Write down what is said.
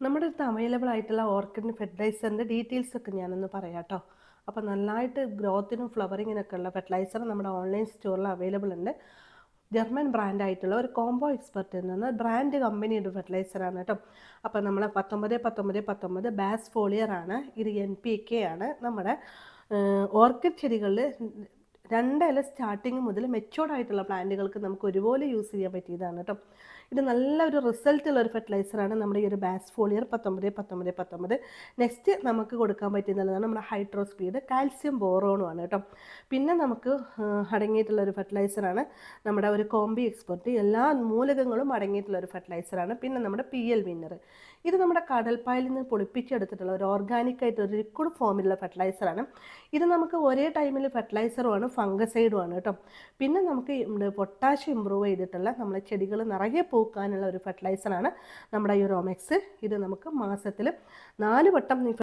നമ്മുടെ അടുത്ത് അവൈലബിൾ ആയിട്ടുള്ള ഓർക്കിഡിന് ഫെർട്ടിലൈസറിന്റെ ഡീറ്റെയിൽസ് ഒക്കെ ഞാനൊന്ന് പറയാം കേട്ടോ അപ്പോൾ നന്നായിട്ട് ഗ്രോത്തിനും ഫ്ലവറിങ്ങിനൊക്കെ ഉള്ള ഫെർട്ടിലൈസർ നമ്മുടെ ഓൺലൈൻ സ്റ്റോറിൽ അവൈലബിൾ ഉണ്ട്. ജർമ്മൻ ബ്രാൻഡ് ആയിട്ടുള്ള ഒരു കോംബോ എക്സ്പെർട്ട് നിന്ന് ബ്രാൻഡ് കമ്പനിയുടെ ഫെർട്ടിലൈസറാണ് കേട്ടോ. അപ്പോൾ നമ്മൾ പത്തൊമ്പത് പത്തൊമ്പത് പത്തൊമ്പത് ബാസ് ഫോളിയർ ആണ് ഇത് എൻ പി കെ ആണ് നമ്മുടെ ഓർക്കിഡ് ചെടികളിൽ രണ്ടില സ്റ്റാർട്ടിങ് മുതൽ മെച്ചോർഡ് ആയിട്ടുള്ള പ്ലാന്റുകൾക്ക് നമുക്ക് ഒരുപോലെ യൂസ് ചെയ്യാൻ പറ്റിയതാണ് കേട്ടോ ഇത് നല്ലൊരു റിസൾട്ടുള്ള ഒരു ഫെർട്ടിലൈസറാണ് നമ്മുടെ ഈ ഒരു ബാസ് ഫോളിയർ പത്തൊമ്പത് പത്തൊമ്പത് പത്തൊമ്പത്. നെക്സ്റ്റ് നമുക്ക് കൊടുക്കാൻ പറ്റുന്നതാണ് നമ്മുടെ ഹൈഡ്രോസ്പീഡ് കാൽസ്യം ബോറോണുമാണ് കേട്ടോ പിന്നെ നമുക്ക് അടങ്ങിയിട്ടുള്ള ഒരു ഫെർട്ടിലൈസറാണ് നമ്മുടെ ഒരു കോംബി എക്സ്പെർട്ട് എല്ലാ മൂലകങ്ങളും അടങ്ങിയിട്ടുള്ള ഒരു ഫെർട്ടിലൈസറാണ് പിന്നെ നമ്മുടെ പി എൽ വിന്നർ ഇത് നമ്മുടെ കടൽപ്പായിൽ നിന്ന് പൊളിപ്പിച്ചെടുത്തിട്ടുള്ള ഒരു ഓർഗാനിക് ആയിട്ട് ഒരു ലിക്വിഡ് ഫോമിലുള്ള ഫെർട്ടിലൈസറാണ് ഇത് നമുക്ക് ഒരേ ടൈമിൽ ഫെർട്ടിലൈസറുമാണ് ഫംഗസൈഡുമാണ് കേട്ടോ. പിന്നെ നമുക്ക് പൊട്ടാഷ്യം ഇമ്പ്രൂവ് ചെയ്തിട്ടുള്ള നമ്മളെ ചെടികൾ നിറയെ പൂക്കാനുള്ള ഒരു ഫെർട്ടിലൈസറാണ് നമ്മുടെ ഈ റോമെക്സ് ഇത് നമുക്ക് മാസത്തിൽ നാല് വട്ടം